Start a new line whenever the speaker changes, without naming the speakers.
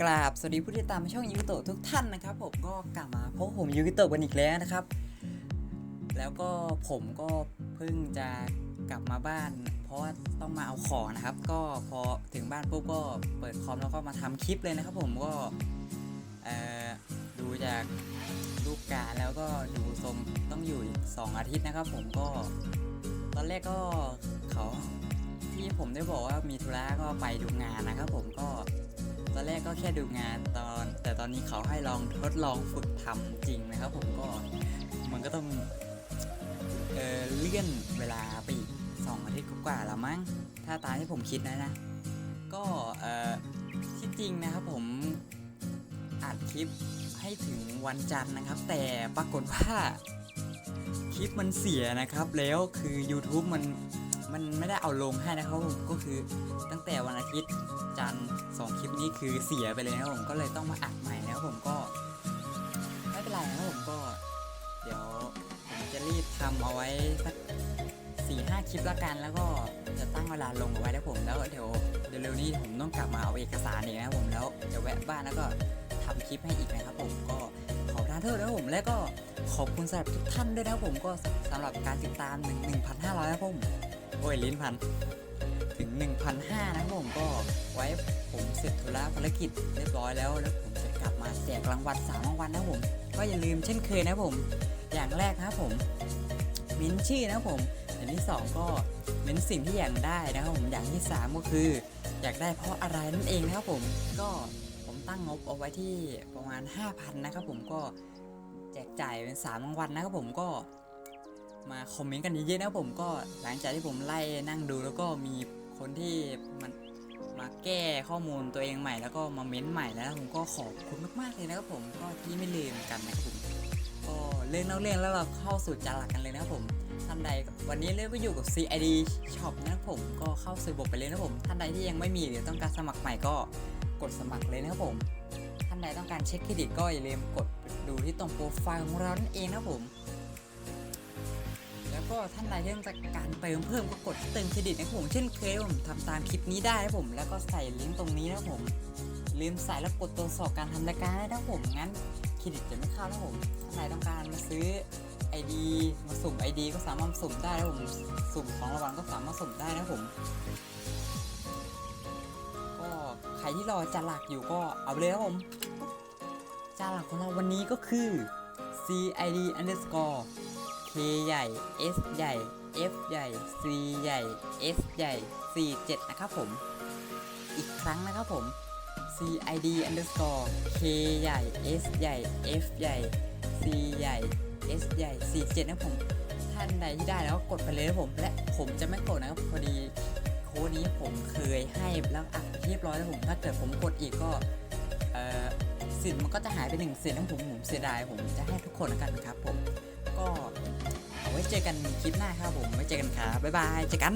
กราบสวัสดีผู้ติดตามช่องยูกิโตทุกท่านนะครับ ผมก็กลับมาพบผมยูกิโตกันอีกแล้วนะครับ แล้วก็ผมก็เพิ่งจะกลับมาบ้าน เพราะว่าต้องมาเอาของนะครับ ก็พอถึงบ้านปุ๊บก็เปิดคอมแล้วก็มาทำคลิปเลยนะครับ ผมก็ดูจากรูปการแล้วก็ดูทรงต้องอยู่อีกสองอาทิตย์นะครับ ผมก็ตอนแรกก็เขาที่ผมได้บอกว่ามีธุระก็ไปดูงานนะครับ ผมก็ ตอนแรกก็แค่ดูงานตอน แต่ตอนนี้เขาให้ลองทดลองฝึกทำจริงนะครับ ผมก็มันก็ต้องเออเลื่อนเวลาไปอีกสองอาทิตย์กว่าแล้วมั้งถ้าตามที่ผมคิดนะนะ ก็ที่จริงนะครับผมอัดคลิปให้ถึงวันจันทร์นะครับ แต่ปรากฏว่าคลิปมันเสียนะครับ แล้วคือ YouTube มันมันไม่ได้เอาลงให้นะครับผมก็คือตั้งแต่วันอาทิตย์ จันทร์สองคลิปนี้คือเสียไปเลยนะครับผมก็เลยต้องมาอัดใหม่นะครับผมก็ไม่เป็นไรนะครับผมก็ เดี๋ยวผมจะรีบทำเอาไว้สักสี่ห้าคลิปละกันแล้วก็จะตั้งเวลาลงเอาไว้นะครับผมแล้วเดี๋ยวเร็วๆนี้ผมต้องกลับมาเอาเอกสารอีกนะครับผมแล้วจะแวะบ้านแล้วก็ทำคลิปให้อีกนะครับผมก็ขอทานโทษนะครับผมและก็ขอบคุณสำหรับทุกท่านด้วยนะครับผมก็สำหรับการติดตาม1 1,500นะครับผมโอ้ยลิ้นพัน 1,500 นะผมก็ไว้ผมเสร็จธุระภารกิจเรียบร้อยแล้ว แล้วผมจะกลับมาแจกรางวัล3รางวัลนะผม ก็อย่าลืมเช่นเคยนะผม อย่างแรกนะครับผมม้นชื่อนะผมอย่างที่ 2 ก็เม้นสิ่งที่อยากได้นะครับผมอย่างที่ 3 ก็คือ อยากได้เพราะอะไรนั่นเองนะครับผมก็ผมตั้งงบเอาไว้ที่ประมาณ 5,000 นะครับผมก็แจกจ่ายเป็น3รางวัลนะครับผมก็มาคอมเมนต์กันเยอะๆนะครับผมก็หลังจากที่ผมไล่นั่งดูแล้วก็มี คนที่มันมาแก้ข้อมูลตัวเองใหม่แล้วก็มาเม้นต์ใหม่แล้วผมก็ขอบคุณมากๆเลยนะครับผมก็ที่ไม่ลืมกันนะครับผมก็เล่นเล่าเรื่องแล้วเราเข้าสู่จานหลักกันเลยนะครับผมท่านใดวันนี้เล่นไปอยู่กับ CID Shop นะครับผมก็เข้าสู่ระบบไปเลยนะครับผมท่านใดที่ยังไม่มีหรือต้องการสมัครใหม่ก็กดสมัครเลยนะครับผม ท่านใดต้องการเช็คเครดิตก็อย่าลืมกดดูที่ตรงโปรไฟล์ของเรานั่นเองนะครับผม ก็ท่านใดที่ต้องการเติมเพิ่มก็กดเติมเครดิตนะผม เช่นเคยผมทำตามคลิปนี้ได้นะผม แล้วก็ใส่ลิงก์ตรงนี้นะผมลืมใส่แล้วกดตรวจสอบการทำรายการได้นะครับผมงั้นเครดิตจะไม่เข้านะผมท่านใดต้องการมาซื้อ ID มาสุ่ม ID ก็สามารถสุ่มได้นะผมสุ่มของรางวัลก็สามารถสุ่มได้นะผมก็ใครที่รอจานหลักอยู่ก็เอาเลยครับผมจานหลักของเราวันนี้ก็คือ CID underscore ใหญ่ S ใหญ่ F ใหญ่ C ใหญ่ S ใหญ่ 47 นะครับผม อีกครั้งนะครับผม CID underscore K ใหญ่ S ใหญ่ F ใหญ่ C ใหญ่ S ใหญ่ 47 นะครับผม ท่านใดที่ได้แล้วก็กดไปเลยนะผม และผมจะไม่กดนะครับพอดีโค้ดนี้ผมเคยให้แล้วอัดเรียบร้อยแล้วผม ถ้าเกิดผมกดอีกก็เอ่อสิทธิ์มันก็จะหายไปหนึ่งสิทธิ์นะผมผมเสียดายผมจะให้ทุกคนแล้วกันครับผม ก็ ไว้เจอกันคลิปหน้าครับผม ไว้เจอกันครับบ๊ายบายเจอกัน